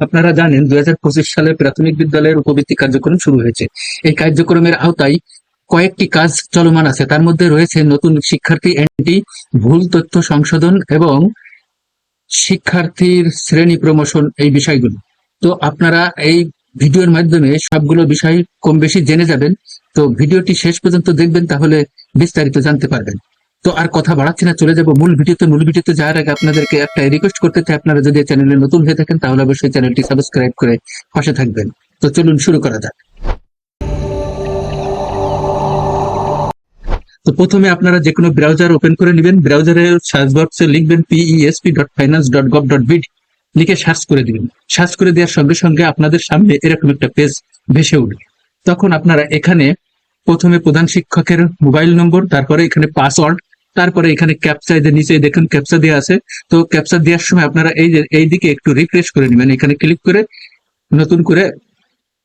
আপনারা জানেন সালে প্রাথমিক বিদ্যালয়ের উপবৃত্তি কার্যক্রম শুরু হয়েছে। এই কার্যক্রমের আওতায় কয়েকটি কাজ চলমান আছে। তার মধ্যে রয়েছে নতুন শিক্ষার্থী ভুল তথ্য সংশোধন এবং শিক্ষার্থীর শ্রেণি প্রমোশন এই বিষয়গুলো। তো আপনারা এই ভিডিওর মাধ্যমে সবগুলো বিষয় কম বেশি জেনে যাবেন। তো ভিডিওটি শেষ পর্যন্ত দেখবেন, তাহলে বিস্তারিত জানতে পারবেন। তো আর কথা বাড়াচ্ছি না, চলে যাব মূল ভিডিওতে। মূল ভিডিওতে যাওয়ার আগে আপনাদেরকে একটা রিকোয়েস্ট করতে চাই। আপনারা যদি চ্যানেলে নতুন হয়ে থাকেন, তাহলে অবশ্যই চ্যানেলটি সাবস্ক্রাইব করে পাশে থাকবেন। তো চলুন শুরু করা যাক। তো প্রথমে আপনারা যে কোনো ব্রাউজার ওপেন করে নেবেন। ব্রাউজারের সার্চ বক্সে লিখবেন PESP dot finance dot gov dot bd লিখে সার্চ করে দিবেন। সার্চ করে দেওয়ার সঙ্গে সঙ্গে আপনাদের সামনে এরকম একটা পেজ ভেসে উঠবে। তখন আপনারা এখানে প্রথমে প্রধান শিক্ষকের মোবাইল নম্বর তারপরে এখানে পাসওয়ার্ড তারপরে এখানে ক্যাপচা এদের নিচে দেখুন ক্যাপচা দেওয়া আছে। তো ক্যাপচা দেওয়ার সময় আপনারা এই যে, এই দিকে একটু রিফ্রেশ করে নেবেন। এখানে ক্লিক করে নতুন করে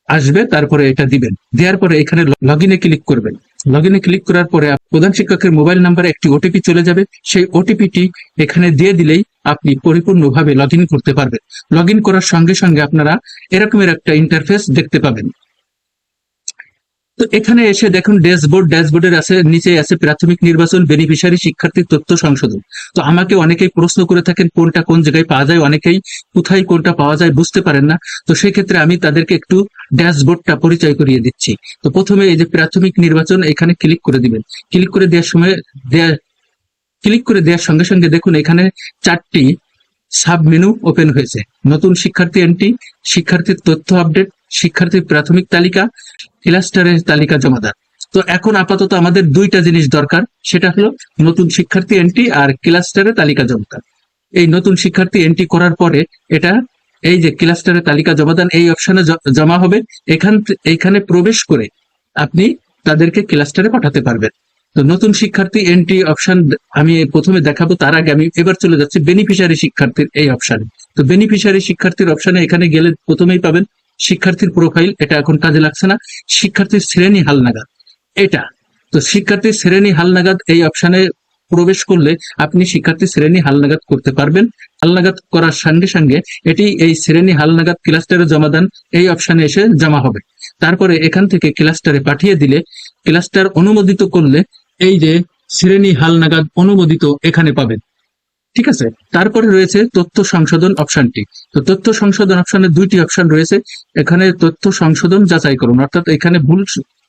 আসবে, তারপরে এটা দিবেন। দেওয়ার পরে এখানে লগ ইনে ক্লিক করবেন। লগ ইনে ক্লিক করার পরে প্রধান শিক্ষকের মোবাইল নাম্বারে একটি ওটিপি চলে যাবে। সেই ওটিপিটি এখানে দিয়ে দিলেই আপনি পরিপূর্ণভাবে লগ করতে পারবেন। লগ করার সঙ্গে সঙ্গে আপনারা এরকমের একটা ইন্টারফেস দেখতে পাবেন। তো এখানে এসে দেখুন ড্যাশবোর্ড, ড্যাশবোর্ডের আছে, নিচে আছে প্রাথমিক নির্বাচন বেনিফিশিয়ারি শিক্ষার্থীর তথ্য সংশোধন। তো আমাকে অনেকেই প্রশ্ন করে থাকেন, কোনটা কোন জায়গায় পাওয়া যায়? অনেকেই কোথায় কোনটা পাওয়া যায় বুঝতে পারেন না। তো সেই ক্ষেত্রে আমি তাদেরকে একটু ড্যাশবোর্ডটা পরিচয় করিয়ে দিচ্ছি। তো প্রথমে এই যে প্রাথমিক নির্বাচন, এখানে ক্লিক করে দিবেন। ক্লিক করে দেওয়ার সময় দেয়া ক্লিক করে দেওয়ার সঙ্গে সঙ্গে দেখুন এখানে চারটি সাব মেনু ওপেন হয়েছে। নতুন শিক্ষার্থী এন্ট্রি শিক্ষার্থীর তথ্য আপডেট শিক্ষার্থীর প্রাথমিক তালিকা, ক্লাস্টারের তালিকা জমাদার তো এখন আপাতত আমাদের দুইটা জিনিস দরকার, সেটা হলো নতুন শিক্ষার্থী এন্ট্রি আর ক্লাস্টারের তালিকা জমাদার এই নতুন শিক্ষার্থী এন্ট্রি করার পরে এটা, এই যে ক্লাস্টারের তালিকা জমাদান এই অপশনে জমা হবে, এখান এইখানে প্রবেশ করে আপনি তাদেরকে ক্লাস্টারে পাঠাতে পারবেন। তো নতুন শিক্ষার্থী এন্ট্রি অপশন আমি প্রথমে দেখাবো, তার আগে আমি এবার চলে যাচ্ছি বেনিফিশিয়ারি শিক্ষার্থীর এই অপশনে তো বেনিফিশিয়ারি শিক্ষার্থীর অপশনে এখানে গেলে প্রথমেই পাবেন শিক্ষার্থীর প্রোফাইল এটা এখন কাজে লাগছে না। শিক্ষার্থীর শ্রেণি হালনাগাদ এটা। তো শিক্ষার্থীর শ্রেণি হালনাগাদ এই অপশনে প্রবেশ করলে আপনি শিক্ষার্থী শ্রেণি হালনাগাদ করতে পারবেন। হালনাগাদ করার সঙ্গে সঙ্গে এটি এই শ্রেণি হালনাগাদ ক্লাস্টারে জমা দেন, এই অপশনে এসে জমা হবে। তারপরে এখান থেকে ক্লাস্টারে পাঠিয়ে দিলে ক্লাস্টার অনুমোদিত করলে এই যে শ্রেণি হালনাগাদ অনুমোদিত এখানে পাবেন। ঠিক আছে? তারপরে রয়েছে তথ্য সংশোধন অপশনটি। তো তথ্য সংশোধন অপশনে দুইটি অপশন রয়েছে। এখানে তথ্য সংশোধন যাচাই করুন, অর্থাৎ এখানে ভুল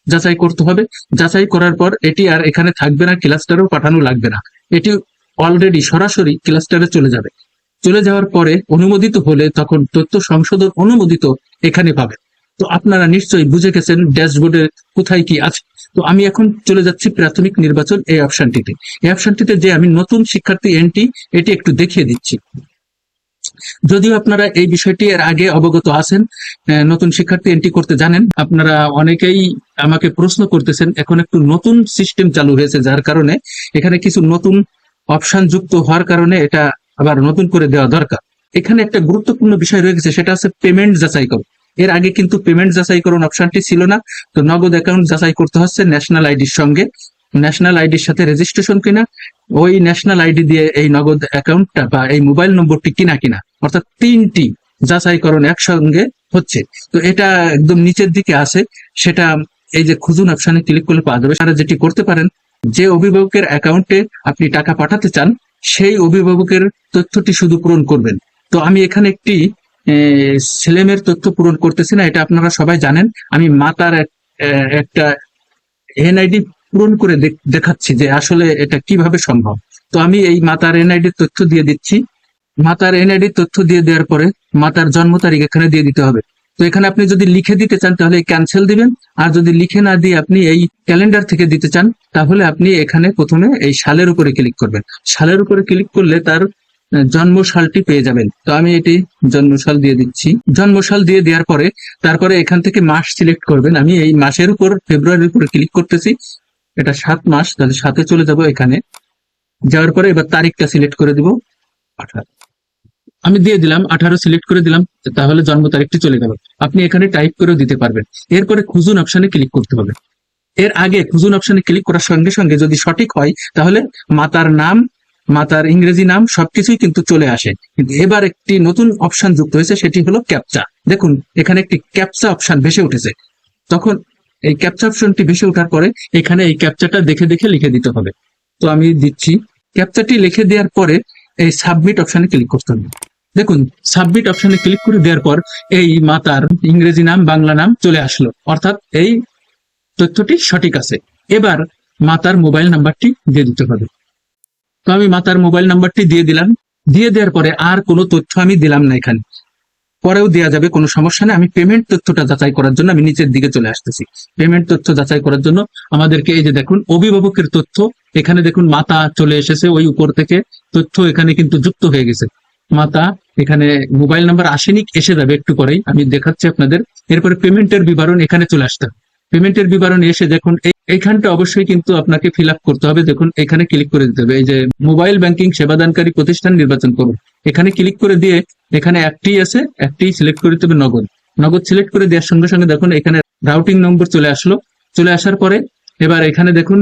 যাচাই করতে হবে। যাচাই করার পর এটি আর এখানে থাকবে না, ক্লাস্টারেও পাঠানো লাগবে না। এটি অলরেডি সরাসরি ক্লাস্টারে চলে যাবে। চলে যাওয়ার পরে অনুমোদিত হলে তখন তথ্য সংশোধন অনুমোদিত এখানে পাবে। তো আপনারা নিশ্চয়ই বুঝে গেছেন ড্যাশবোর্ডে কোথায় কি আছে। তো আমি এখন চলে যাচ্ছি প্রাথমিক নির্বাচন এই অপশনটিতে। এই অপশনটিতে যে আমি নতুন শিক্ষার্থী এন্ট্রি এটি একটু দেখিয়ে দিচ্ছি। যদিও আপনারা এই বিষয়টি এর আগে অবগত আছেন নতুন শিক্ষার্থী এন্ট্রি করতে জানেন, আপনারা অনেকেই আমাকে প্রশ্ন করতেছেন, এখন একটু নতুন সিস্টেম চালু হয়েছে, যার কারণে এখানে কিছু নতুন অপশন যুক্ত হওয়ার কারণে এটা আবার নতুন করে দেওয়া দরকার। এখানে একটা গুরুত্বপূর্ণ বিষয় রয়েছে, সেটা হচ্ছে পেমেন্ট যাচাই করুন এর আগে কিন্তু পেমেন্ট যাচাই করুন অপশনটি ছিল না। তো নগদ অ্যাকাউন্ট যাচাই করতে হচ্ছে ন্যাশনাল আইডির সঙ্গে। ন্যাশনাল আইডির সাথে রেজিস্ট্রেশন কিনা, ওই ন্যাশনাল আইডি দিয়ে এই নগদ অ্যাকাউন্টটা বা এই মোবাইল নম্বরটি কিনা কিনা। অর্থাৎ তিনটি যাচাইকরণ একসঙ্গে হচ্ছে। তো এটা একদম নিচের দিকে আছে। সেটা এই যে খুঁজুন অপশনে ক্লিক করলে পাওয়া যাবে। সারা যেটি করতে পারেন, যে অভিভাবকের অ্যাকাউন্টে আপনি টাকা পাঠাতে চান, সেই অভিভাবকের তথ্যটি শুধু পূরণ করবেন। তো আমি এখানে একটি ছেলেমেয়ের তথ্য পূরণ করতেছি না, এটা আপনারা সবাই জানেন। আমি মাতার একটা এনআইডি পূরণ করে দেখাচ্ছি যে আসলে এটা কীভাবে সম্ভব। তো আমি এই মাতার এনআইডির তথ্য দিয়ে দিচ্ছি। মাতার এনআইডির তথ্য দিয়ে দেওয়ার পরে মাতার জন্ম তারিখ এখানে দিয়ে দিতে হবে। তো এখানে আপনি যদি লিখে দিতে চান, তাহলে ক্যান্সেল দিবেন। আর যদি লিখে না দিয়ে আপনি এই ক্যালেন্ডার থেকে দিতে চান, তাহলে আপনি এখানে প্রথমে এই সালের উপরে ক্লিক করবেন। সালের উপরে ক্লিক করলে তার আহ, জন্ম সালটি পেয়ে যাবেন। তো আমি এটি জন্মসাল দিয়ে দিচ্ছি। জন্মসাল দিয়ে দেওয়ার পরে তারপরে এখান থেকে মাস সিলেক্ট করবেন। আমি এই মাসের উপর ফেব্রুয়ারির উপরে ক্লিক করতেছি। এটা সাত মাস তাহলে সাথে চলে যাব এখানে। যাওয়ার পরে এবার তারিখটা সিলেক্ট করে দিব। আঠারো। আমি দিয়ে দিলাম আঠারো সিলেক্ট করে দিলাম তাহলে জন্ম তারিখটি চলে গেল। আপনি এখানে টাইপ করেও দিতে পারবেন। এরপরে খুঁজুন অপশনে ক্লিক করতে হবে। এর আগে খুঁজুন অপশনে ক্লিক করার সঙ্গে সঙ্গে যদি সঠিক হয় তাহলে মাতার নাম মাতার ইংরেজি নাম সবকিছুই কিন্তু চলে আসে। কিন্তু এবার একটি নতুন অপশন যুক্ত হয়েছে, সেটি হলো ক্যাপচা দেখুন, এখানে একটি ক্যাপচা অপশন ভেসে উঠেছে। তখন এই ক্যাপচা অপশনটি ভেসে ওঠার পরে এখানে এই ক্যাপচাটা দেখে দেখে লিখে দিতে হবে। তো আমি দিচ্ছি ক্যাপচাটি লিখে দেওয়ার পরে এই সাবমিট অপশনে ক্লিক করতে হবে। দেখুন সাবমিট অপশনে ক্লিক করে দেওয়ার পর এই মাতার ইংরেজি নাম, বাংলা নাম চলে আসলো। অর্থাৎ এই তথ্যটি সঠিক আছে। এবার মাতার মোবাইল নাম্বারটি দিয়ে দিতে হবে। তো আমি মাতার মোবাইল নাম্বারটি দিয়ে দিলাম। দিয়ে দেওয়ার পরে আর কোনো তথ্য আমি দিলাম না এখানে। পরেও দেওয়া যাবে, কোনো সমস্যা নেই। আমি পেমেন্ট তথ্যটা যাচাই করার জন্য আমি নিচের দিকে চলে আসতেছি। পেমেন্ট তথ্য যাচাই করার জন্য আমাদেরকে এই যে দেখুন, অভিভাবকের তথ্য। এখানে দেখুন, মাতা চলে এসেছে, ওই উপর থেকে তথ্য এখানে কিন্তু যুক্ত হয়ে গেছে। মাতা, এখানে মোবাইল নাম্বার আসেনি, এসে যাবে একটু পরেই। আমি দেখাচ্ছি আপনাদের। এরপরে পেমেন্টের বিবরণ এখানে চলে আসতে হবে। পেমেন্টের বিবরণ এসে দেখুন এইখানটা অবশ্যই কিন্তু আপনাকে ফিল করতে হবে। দেখুন, এখানে ক্লিক করে দিতে হবে। এই যে মোবাইল ব্যাংকিং সেবাদানকারী প্রতিষ্ঠান নির্বাচন করুন। এখানে ক্লিক করে দিয়ে এখানে একটি আছে একটি সিলেক্ট করে দিতে নগদ। নগদ সিলেক্ট করে দেওয়ার সঙ্গে সঙ্গে দেখুন, এখানে রাউটিং নম্বর চলে আসলো। চলে আসার পরে এবার এখানে দেখুন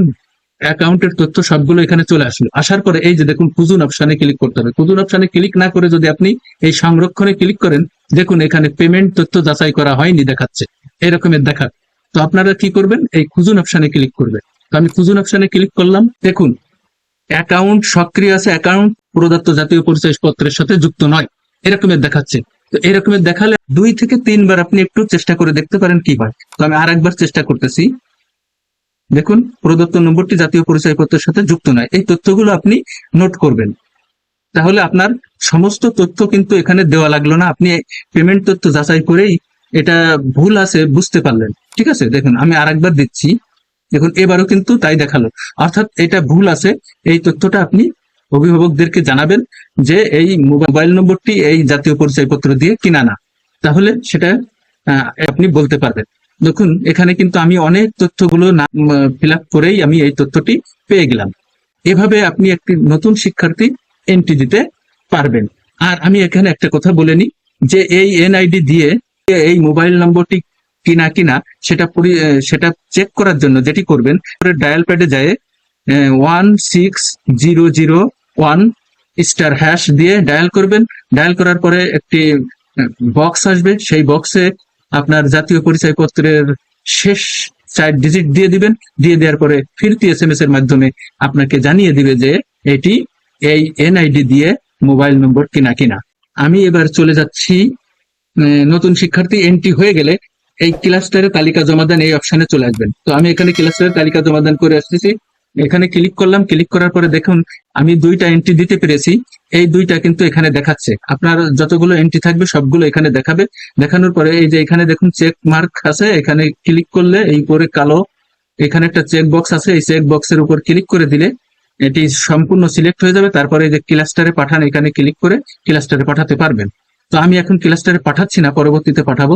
অ্যাকাউন্টের তথ্য সবগুলো এখানে চলে আসলো। আসার পরে এই যে দেখুন খুঁজুন অপশনে ক্লিক করতে হবে। খুঁজুন অপশনে ক্লিক না করে যদি আপনি এই সংরক্ষণে ক্লিক করেন, দেখুন এখানে পেমেন্ট তথ্য যাচাই করা হয়নি দেখাচ্ছে। এরকমের দেখা। তো আপনারা কি করবেন? এই খুঁজুন অপশানে ক্লিক করবেন। তো আমি খুঁজুন অপশানে ক্লিক করলাম। দেখুন, অ্যাকাউন্ট সক্রিয় আছে, অ্যাকাউন্ট প্রদত্ত জাতীয় পরিচয়পত্রের সাথে যুক্ত নয়। এরকমের দেখাচ্ছে। তো এরকমের দেখালে দুই থেকে তিনবার আপনি একটু চেষ্টা করে দেখতে পারেন কি হয়। তো আমি আর একবার চেষ্টা করতেছি। দেখুন, প্রদত্ত নম্বরটি জাতীয় পরিচয়পত্রের সাথে যুক্ত নয়। এই তথ্যগুলো আপনি নোট করবেন। তাহলে আপনার সমস্ত তথ্য কিন্তু এখানে দেওয়া লাগল না। আপনি পেমেন্ট তথ্য যাচাই করেই এটা ভুল আছে, বুঝতে পারলেন। ঠিক আছে? দেখুন, আমি আরেকবার দিচ্ছি। দেখুন, এবারও কিন্তু তাই দেখাল। অর্থাৎ এটা ভুল আছে। এই তথ্যটা আপনি অভিভাবকদেরকে জানাবেন যে এই মোবাইল নম্বরটি এই জাতীয় পরিচয়পত্র দিয়ে কিনা না। তাহলে সেটা আপনি বলতে পারবেন। দেখুন, এখানে কিন্তু আমি অনেক তথ্যগুলো ফিল আপ করেই আমি এই তথ্যটি পেয়ে গেলাম। এভাবে আপনি একটি নতুন শিক্ষার্থী এন্ট্রি দিতে পারবেন। আর আমি এখানে একটা কথা বলে নিই যে এই এনআইডি দিয়ে এই মোবাইল নম্বরটি কিনা কিনা সেটা সেটা চেক করার জন্য যেটি করবেন ডায়াল প্যাডে যায় one six zero zero one star hash দিয়ে ডায়াল করবেন। ডায়াল করার পরে একটি বক্স আসবে। সেই বক্সে আপনার জাতীয় পরিচয়পত্রের শেষ চার ডিজিট দিয়ে দিবেন। দিয়ে দেওয়ার পরে ফিরতি এস এম এস এর মাধ্যমে আপনাকে জানিয়ে দিবে যে এটি এই এনআইডি দিয়ে মোবাইল নম্বর কিনা কিনা। আমি এবার চলে যাচ্ছি নতুন শিক্ষার্থী এন্ট্রি হয়ে গেলে এই ক্লাস্টারে তালিকা জমা জমাদান এই অপশনে চলে আসবেন। তো আমি এখানে ক্লাস্টারে তালিকা জমা জমাদান করে আসতেছি। এখানে ক্লিক করলাম ক্লিক করার পরে দেখুন, আমি দুইটা এন্ট্রি দিতে পেরেছি। এই দুইটা কিন্তু এখানে দেখাচ্ছে। আপনার যতগুলো এন্ট্রি থাকবে, সবগুলো এখানে দেখাবে। দেখানোর পরে এই যে এখানে দেখুন চেক মার্ক আছে। এখানে ক্লিক করলে এই উপরে কালো, এখানে একটা চেক বক্স আছে। এই চেক বক্সের উপর ক্লিক করে দিলে এটি সম্পূর্ণ সিলেক্ট হয়ে যাবে। তারপরে এই যে ক্লাস্টারে পাঠান, এখানে ক্লিক করে ক্লাস্টারে পাঠাতে পারবেন। তো আমি এখন ক্লাস্টারে পাঠাচ্ছি না, পরবর্তীতে পাঠাবো।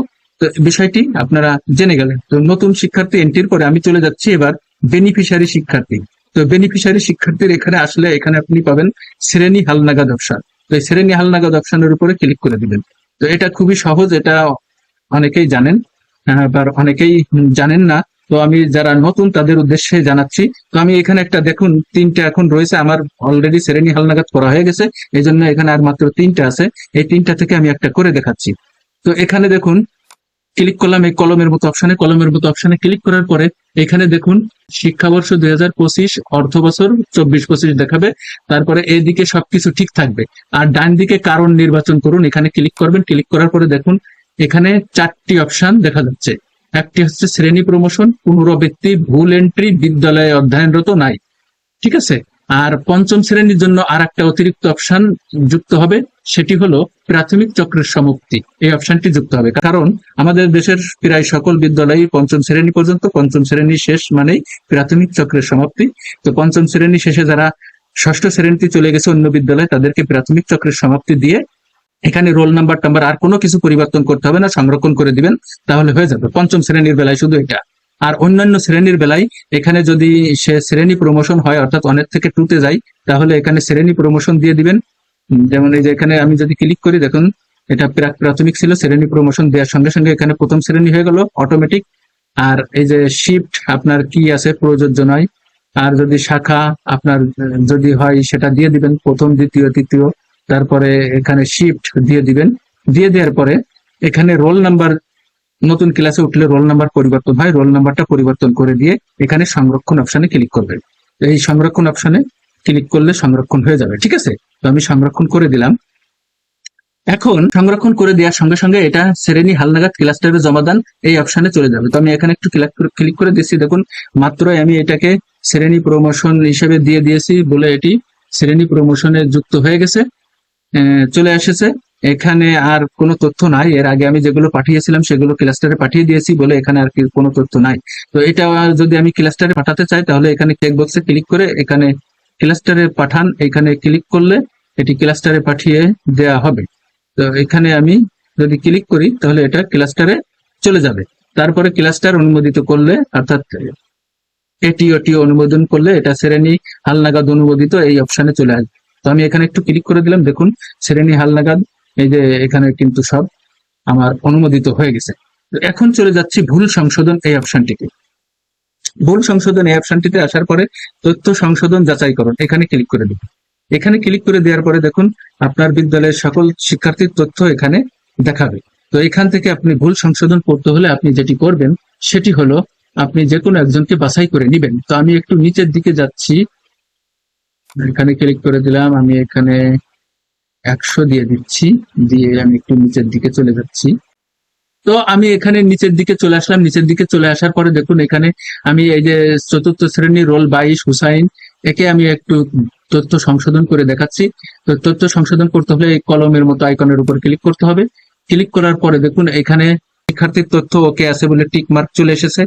বিষয়টি আপনারা জেনে গেলেন। তো নতুন শিক্ষার্থী এন্ট্রির পরে আমি চলে যাচ্ছি এবার বেনিফিশিয়ারি শিক্ষার্থী। তো বেনিফিশিয়ারি শিক্ষার্থীর এখানে আসলে এখানে আপনি পাবেন শ্রেণি হালনাগাদ অপশন। তো এই শ্রেণি হালনাগাদ অপশনের উপরে ক্লিক করে দিবেন। তো এটা খুবই সহজ এটা অনেকেই জানেন আহ, আবার অনেকেই জানেন না। তো আমি যারা নতুন তাদের উদ্দেশ্যে জানাচ্ছি। তো আমি এখানে একটা দেখুন তিনটা এখন রয়েছে আমার অলরেডি শ্রেণি হালনাগাদ করা হয়ে গেছে। এই জন্য এখানে আর মাত্র তিনটা আছে। এই তিনটা থেকে আমি একটা করে দেখাচ্ছি। তো এখানে দেখুন ক্লিক করলাম এই কলমের মতো অপশনে কলমের মতো অপশনে ক্লিক করার পরে এখানে দেখুন শিক্ষাবর্ষ দুই হাজার পঁচিশ অর্থ বছর চব্বিশ পঁচিশ দেখাবে। তারপরে এইদিকে সবকিছু ঠিক থাকবে। আর ডান দিকে কারণ নির্বাচন করুন, এখানে ক্লিক করবেন ক্লিক করার পরে দেখুন এখানে চারটি অপশন দেখা যাচ্ছে। একটি হচ্ছে শ্রেণি প্রমোশন পুনরাবৃত্তি, ভুল এন্ট্রি বিদ্যালয়ে অধ্যয়নরত নাই। ঠিক আছে? আর পঞ্চম শ্রেণির জন্য আর একটা অতিরিক্ত অপশন যুক্ত হবে। সেটি হলো প্রাথমিক চক্রের সমাপ্তি। এই অপশনটি যুক্ত হবে। কারণ আমাদের দেশের প্রায় সকল বিদ্যালয়ে পঞ্চম শ্রেণি পর্যন্ত, পঞ্চম শ্রেণি শেষ মানেই প্রাথমিক চক্রের সমাপ্তি। তো পঞ্চম শ্রেণি শেষে যারা ষষ্ঠ শ্রেণীতে চলে গেছে অন্য বিদ্যালয়ে, তাদেরকে প্রাথমিক চক্রের সমাপ্তি দিয়ে এখানে রোল নাম্বার টাম্বার আর কোনো কিছু পরিবর্তন করতে হবে না, সংরক্ষণ করে দিবেন, তাহলে হয়ে যাবে। পঞ্চম শ্রেণির বেলায় শুধু এটা। আর অন্যান্য শ্রেণির বেলায় এখানে যদি সে শ্রেণি প্রমোশন হয়, অর্থাৎ অনেক থেকে টুতে যায়, তাহলে এখানে শ্রেণি প্রমোশন দিয়ে দিবেন। যেমন এই যে এখানে আমি যদি ক্লিক করি, দেখুন, এটা প্রাথমিক ছিল, শ্রেণি প্রমোশন দেওয়ার সঙ্গে সঙ্গে এখানে প্রথম শ্রেণি হয়ে গেল অটোমেটিক আর এই যে শিফট আপনার কি আছে, প্রযোজ্য নয়। আর যদি শাখা, আপনার যদি হয়, সেটা দিয়ে দিবেন, প্রথম, দ্বিতীয়, তৃতীয়। তারপরে এখানে শিফট দিয়ে দিবেন। দিয়ে দেওয়ার পরে এখানে রোল নাম্বার নতুন ক্লাসে উঠলে রোল নাম্বার পরিবর্তন হয় রোল নাম্বারটা পরিবর্তন করে দিয়ে এখানে সংরক্ষণ অপশনে ক্লিক করবেন। এই সংরক্ষণ অপশনে ক্লিক করলে সংরক্ষণ হয়ে যাবে, ঠিক আছে? তো আমি সংরক্ষণ করে দিলাম। এখন সংরক্ষণ করে দেওয়ার সঙ্গে সঙ্গে এটা শ্রেণি হালনাগাদ ক্লাস্টারে জমা দান, এই অপশানে চলে যাবে। তো আমি এখানে একটু ক্লিক করে দিচ্ছি। দেখুন, মাত্রই আমি এটাকে শ্রেণি প্রমোশন হিসেবে দিয়ে দিয়েছি বলে এটি শ্রেণি প্রমোশনে যুক্ত হয়ে গেছে। চলে এসেছে। এখানে আর কোনো তথ্য নাই। এর আগে আমি যেগুলো পাঠিয়েছিলাম, সেগুলো ক্লাস্টারে পাঠিয়ে দিয়েছি বলে এখানে আর কি কোনো তথ্য নাই। তো এটা যদি আমি ক্লাস্টারে পাঠাতে চাই, তাহলে এখানে চেক বক্সে ক্লিক করে এখানে ক্লাস্টারে পাঠান, এখানে ক্লিক করলে এটি ক্লাস্টারে পাঠিয়ে দেয়া হবে। তো এখানে আমি যদি ক্লিক করি, তাহলে এটা ক্লাস্টারে চলে যাবে। তারপরে ক্লাস্টার অনুমোদিত করলে, অর্থাৎ এটি ওটি অনুমোদন করলে এটা শ্রেণি হালনাগাদ অনুমোদিত এই অপশানে চলে আসবে। তো আমি এখানে একটু ক্লিক করে দিলাম, দেখুন, শ্রেণি হালনাগাদ, এই যে এখানে কিন্তু সব আমার অনুমোদিত হয়ে গেছে। এখন চলে যাচ্ছি ভুল সংশোধন এই অপশনটিতে ভুল সংশোধন এই অপশনটিতে আসার পরে তথ্য সংশোধন যাচাইকরণ এখানে ক্লিক করে দিন। এখানে ক্লিক করে দেওয়ার পরে দেখুন, আপনার বিদ্যালয়ের সকল শিক্ষার্থীর তথ্য এখানে দেখাবে। তো এখান থেকে আপনি ভুল সংশোধন করতে হলে আপনি যেটি করবেন, সেটি হলো আপনি যে কোনো একজনকে বাছাই করে নেবেন। তো আমি একটু নিচের দিকে যাচ্ছি। এখানে ক্লিক করে দিলাম, আমি এখানে একশো দিয়ে দিচ্ছি, দিয়ে আমি একটু নিচের দিকে চলে যাচ্ছি। তো আমি এখানে নিচের দিকে চলে আসলাম। নিচের দিকে চলে আসার পরে দেখুন এখানে আমি এই যে চতুর্থ শ্রেণি রোল বাইশ হুসাইন একে আমি একটু তথ্য সংশোধন করে দেখাচ্ছি। তো তথ্য সংশোধন করতে হলে এই কলমের মতো আইকনের উপর ক্লিক করতে হবে। ক্লিক করার পরে দেখুন এখানে শিক্ষার্থীর তথ্য ওকে আছে বলে টিক মার্ক চলে এসেছে।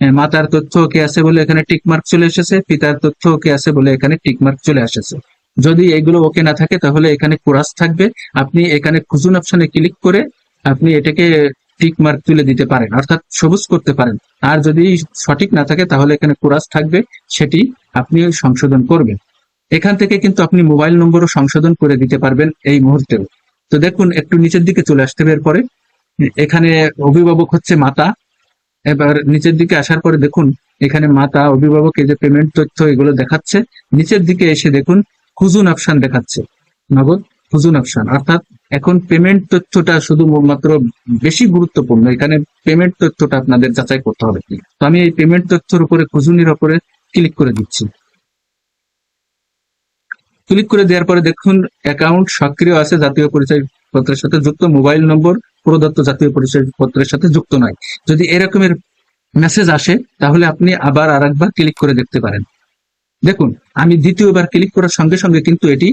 আহ, মাতার তথ্য ওকে আছে বলে এখানে টিক মার্ক চলে এসেছে। পিতার তথ্য ওকে আছে বলে এখানে টিক মার্ক চলে এসেছে যদি এগুলো ওকে না থাকে তাহলে এখানে কোরাস থাকবে। আপনি এখানে খুঁজুন অপশনে ক্লিক করে আপনি এটাকে টিক মার্ক তুলে দিতে পারেন, অর্থাৎ সবুজ করতে পারেন। আর যদি সঠিক না থাকে, তাহলে এখানে কোরাস থাকবে, সেটি আপনি সংশোধন করবেন। এখান থেকে কিন্তু আপনি মোবাইল নম্বরও সংশোধন করে দিতে পারবেন এই মুহূর্তেও। তো দেখুন, একটু নিচের দিকে চলে আসতে হবে এরপরে। এখানে অভিভাবক হচ্ছে মাতা। এবার নিচের দিকে আসার পরে দেখুন, এখানে মাতা, অভিভাবক, এই যে পেমেন্ট তথ্য, এগুলো দেখাচ্ছে। নিচের দিকে এসে দেখুন খুজুন অপশন দেখাচ্ছে। নগদ। খুজুন অপশন। অর্থাৎ এখন পেমেন্ট তথ্যটা শুধু মাত্র বেশি গুরুত্বপূর্ণ, এখানে পেমেন্ট তথ্যটা আপনাদের যাচাই করতে হবে। তো আমি এই পেমেন্ট তথ্যের উপরে খুজুনির উপরে ক্লিক করে দিচ্ছি। ক্লিক করে দেওয়ার পরে দেখুন অ্যাকাউন্ট সক্রিয় আছে, জাতীয় পরিচয় পত্রের সাথে যুক্ত মোবাইল নম্বর প্রদত্ত জাতীয় পরিচয় পত্রের সাথে যুক্ত নয়। যদি এরকমের মেসেজ আসে, তাহলে আপনি আবার আরেকবার ক্লিক করে দেখতে পারেন। দেখুন, আমি দ্বিতীয়বার ক্লিক করার সঙ্গে সঙ্গে কিন্তু এটি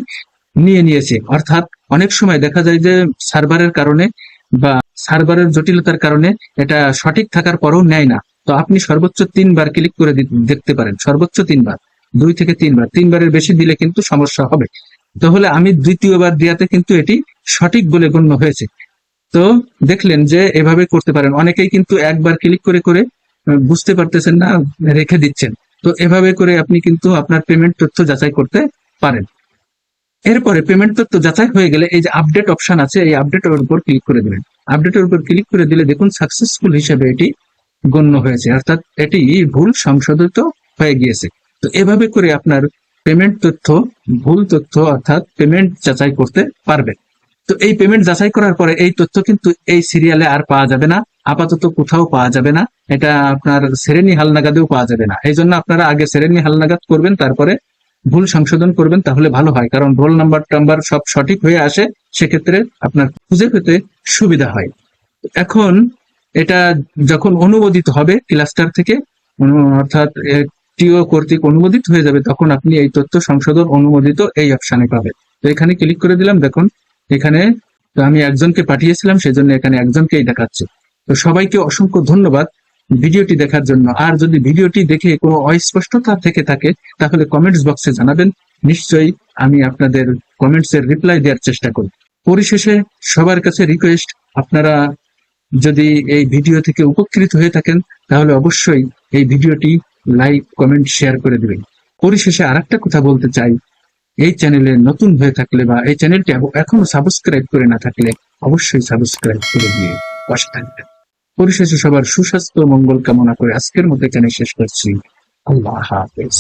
নিয়ে নিয়েছে। অর্থাৎ অনেক সময় দেখা যায় যে সার্ভারের কারণে বা সার্ভারের জটিলতার কারণে এটা সঠিক থাকার পরেও নেয় না। তো আপনি সর্বোচ্চ তিনবার ক্লিক করে দেখতে পারেন। সর্বোচ্চ তিনবার। দুই থেকে তিনবার। তিনবারের বেশি দিলে কিন্তু সমস্যা হবে। তাহলে আমি দ্বিতীয়বার দেওয়াতে কিন্তু এটি সঠিক বলে গণ্য হয়েছে। তো দেখলেন যে এভাবে করতে পারেন। অনেকেই কিন্তু একবার ক্লিক করে করে বুঝতে পারতেছেন না, রেখে দিচ্ছেন। তো এভাবে করে আপনি কিন্তু আপনার পেমেন্ট তথ্য যাচাই করতে পারেন। এরপরে পেমেন্ট তথ্য যাচাই হয়ে গেলে এই যে আপডেট অপশন আছে, এই আপডেটের উপর ক্লিক করে দিবেন। আপডেটের উপর ক্লিক করে দিলে দেখুন সাকসেসফুল হিসেবে এটি গণ্য হয়েছে। অর্থাৎ এটি ভুল সংশোধিত হয়ে গিয়েছে। তো এভাবে করে আপনার পেমেন্ট তথ্য, ভুল তথ্য অর্থাৎ পেমেন্ট যাচাই করতে পারবেন তো এই পেমেন্ট যাচাই করার পরে এই তথ্য কিন্তু এই সিরিয়ালে আর পাওয়া যাবে না। আপাতত কোথাও পাওয়া যাবে না। এটা আপনার শ্রেণি হালনাগাদেও পাওয়া যাবে না। এই জন্য আপনারা আগে শ্রেণি হালনাগাদ করবেন, তারপরে ভুল সংশোধন করবেন, তাহলে ভালো হয়। কারণ রোল নাম্বার টাম্বার সব সঠিক হয়ে আসে, সেক্ষেত্রে আপনার খুঁজে পেতে সুবিধা হয়। এখন এটা যখন অনুমোদিত হবে ক্লাস্টার থেকে অর্থাৎ টিও কর্তৃক অনুমোদিত হয়ে যাবে, তখন আপনি এই তথ্য সংশোধন অনুমোদিত এই অপশানে পাবেন। তো এখানে ক্লিক করে দিলাম, দেখুন, এখানে আমি একজনকে পাঠিয়েছিলাম, সেজন্য এখানে একজনকেই দেখাচ্ছে। তো সবাইকে অসংখ্য ধন্যবাদ। ভিডিওটি দেখার জন্য। আর যদি ভিডিওটি দেখে কোনো অস্পষ্টতা থেকে থাকে, তাহলে কমেন্টস বক্সে জানাবেন। নিশ্চয়ই আমি আপনাদের কমেন্টস এর রিপ্লাই দেওয়ার চেষ্টা করব। পরিশেষে সবার কাছে রিকোয়েস্ট আপনারা যদি এই ভিডিও থেকে উপকৃত হয়ে থাকেন, তাহলে অবশ্যই এই ভিডিওটি লাইক কমেন্ট শেয়ার করে দিবেন। পরিশেষে আরেকটা কথা বলতে চাই। এই চ্যানেলে নতুন হয়ে থাকলে বা এই চ্যানেলটি এখনও সাবস্ক্রাইব করে না থাকলে, অবশ্যই সাবস্ক্রাইব করে দিয়ে পাশে থাকবেন। পরিশেষে সবার সুস্বাস্থ্য মঙ্গল কামনা করে আজকের মধ্যে এখানে শেষ করছি। আল্লাহ হাফেজ।